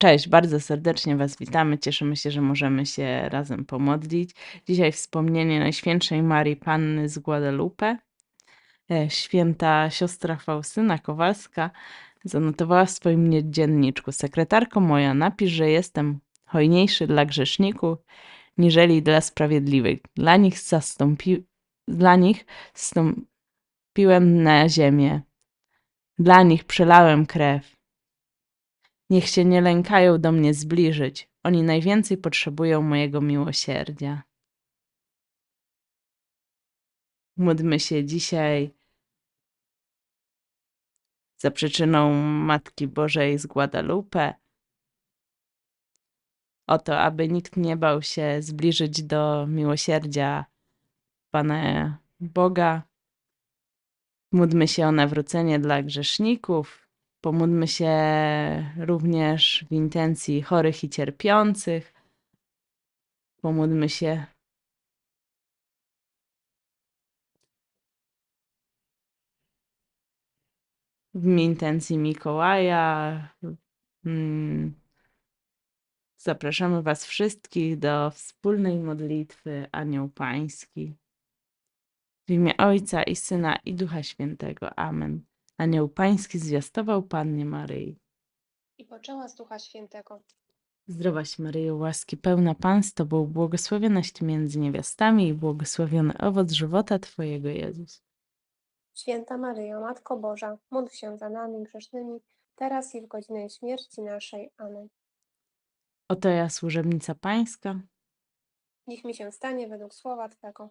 Cześć, bardzo serdecznie Was witamy. Cieszymy się, że możemy się razem pomodlić. Dzisiaj wspomnienie Najświętszej Marii Panny z Guadalupe. E, Święta siostra Faustyna Kowalska zanotowała w swoim dzienniczku. Sekretarko moja, napisz, że jestem hojniejszy dla grzeszników, niżeli dla sprawiedliwych. Dla nich, zastąpi... dla nich zstąpiłem na ziemię. Dla nich przelałem krew. Niech się nie lękają do mnie zbliżyć. Oni najwięcej potrzebują mojego miłosierdzia. Módlmy się dzisiaj za przyczyną Matki Bożej z Guadalupe. O to, aby nikt nie bał się zbliżyć do miłosierdzia Pana Boga. Módlmy się o nawrócenie dla grzeszników. Pomódlmy się również w intencji chorych i cierpiących. Pomódlmy się w intencji Mikołaja. Mm. Zapraszamy Was wszystkich do wspólnej modlitwy Anioł Pański. W imię Ojca i Syna i Ducha Świętego. Amen. Anioł Pański zwiastował Pannie Maryi. i poczęła z Ducha Świętego. Zdrowaś Maryjo, łaski pełna Pan z Tobą, błogosławionaś Ty między niewiastami i błogosławiony owoc żywota Twojego Jezus. Święta Maryjo, Matko Boża, módl się za nami grzesznymi, teraz i w godzinę śmierci naszej. Amen. Oto ja, służebnica Pańska. Niech mi się stanie według słowa Twego.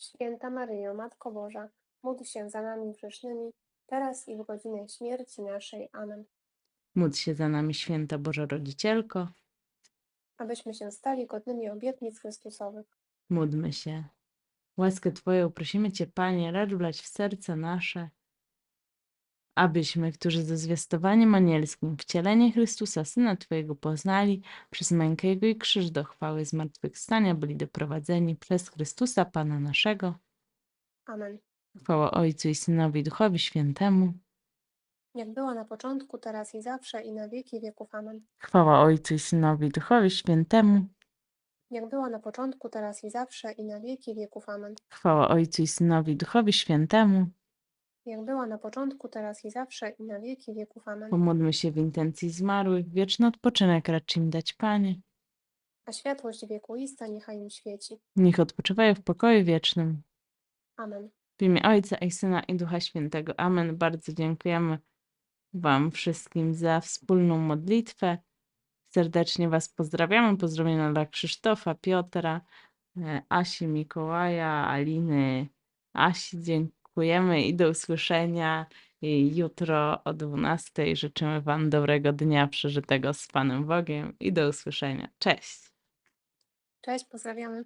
Święta Maryjo, Matko Boża, módl się za nami grzesznymi, teraz i w godzinę śmierci naszej. Amen. Módl się za nami, święta Boża Rodzicielko. Abyśmy się stali godnymi obietnic Chrystusowych. Módlmy się. Łaskę Twoją prosimy Cię, Panie, racz wlać w serce nasze, abyśmy, którzy ze zwiastowaniem anielskim wcielenie Chrystusa, Syna Twojego poznali, przez mękę Jego i krzyż do chwały zmartwychwstania byli doprowadzeni przez Chrystusa Pana naszego. Amen. Chwała Ojcu i Synowi Duchowi Świętemu. Jak była na początku, teraz i zawsze, i na wieki wieków. Amen. Chwała Ojcu i Synowi Duchowi Świętemu. Jak była na początku, teraz i zawsze, i na wieki wieków. Amen. Chwała Ojcu i Synowi Duchowi Świętemu. Jak była na początku, teraz i zawsze, i na wieki wieków. Amen. Pomódlmy się w intencji zmarłych. Wieczny odpoczynek racz im dać, Panie. A światłość wiekuista niechaj im świeci. Niech odpoczywają w pokoju wiecznym. Amen. W imię Ojca i Syna i Ducha Świętego. Amen. Bardzo dziękujemy Wam wszystkim za wspólną modlitwę. Serdecznie Was pozdrawiamy. Pozdrowienia dla Krzysztofa, Piotra, e, Asi, Mikołaja, Aliny, Asi. Dziękujemy i do usłyszenia jutro o 12. Życzymy Wam dobrego dnia przeżytego z Panem Bogiem i do usłyszenia. Cześć! Cześć, pozdrawiamy.